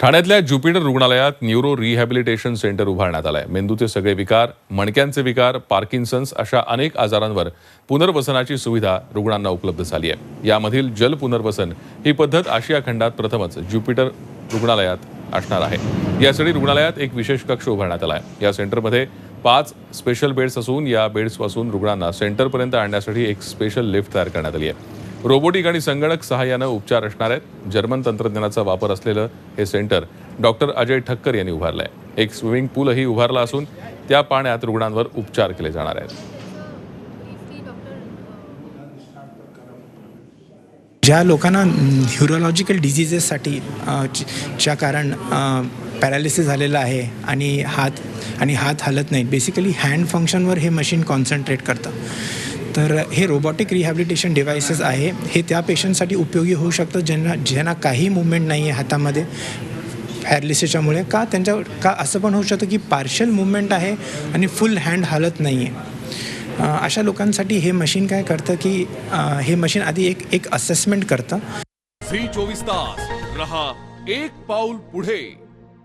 ठाण्यातल्या ज्युपिटर रुग्णालयात neuro rehabilitation centre उभारण्यात आलंय. मेंदूचे सगळे विकार मणक्यांचे विकार पार्किन्सन्स अशा अनेक आजारांवर पुनर्वसनाची सुविधा रुग्णांना उपलब्ध झाली आहे. यामधील जल पुनर्वसन ही पद्धत आशिया खंडात प्रथमच ज्युपिटर रुग्णालयात असणार आहे. यासाठी रुग्णालयात एक विशेष कक्ष उभारण्यात आला आहे या सेंटरमध्ये पाच स्पेशल बेड्स असून या बेड्सपासून रुग्णांना सेंटरपर्यंत आणण्यासाठी एक स्पेशल लिफ्ट तयार करण्यात आली आहे. रोबोटिक आणि संगणक सहाय्यानं उपचार असणार आहेत. जर्मन तंत्रज्ञानाचा वापर असलेलं हे सेंटर डॉक्टर अजय ठक्कर यांनी उभारलं आहे एक स्विमिंग पूलही उभारला असून त्या पाण्यात रुग्णांवर उपचार केले जाणार आहेत. ज्या लोकांना न्यूरोलॉजिकल डिझिजेससाठी च्या कारण पॅरालिसिस झालेलं आहे आणि हात आणि हात हलत नाही बेसिकली हँड फंक्शनवर हे मशीन कॉन्सन्ट्रेट करतं. तर हे रोबोटिक रिहॅबिलिटेशन डिव्हायसेस आहे. हे त्या पेशंटसाठी उपयोगी होऊ शकतं ज्यांना ज्यांना काही मुवमेंट नाही आहे हातामध्ये हॅरलिसेच्यामुळे का त्यांच्या का असं पण होऊ शकतं की पार्शल मुवमेंट आहे आणि फुल हँड हलत नाही आहे अशा लोकांसाठी हे मशीन काय करतं की हे मशीन आधी एक एक असेसमेंट करतं. झी चोवीस तास. रहा एक पाऊल पुढे.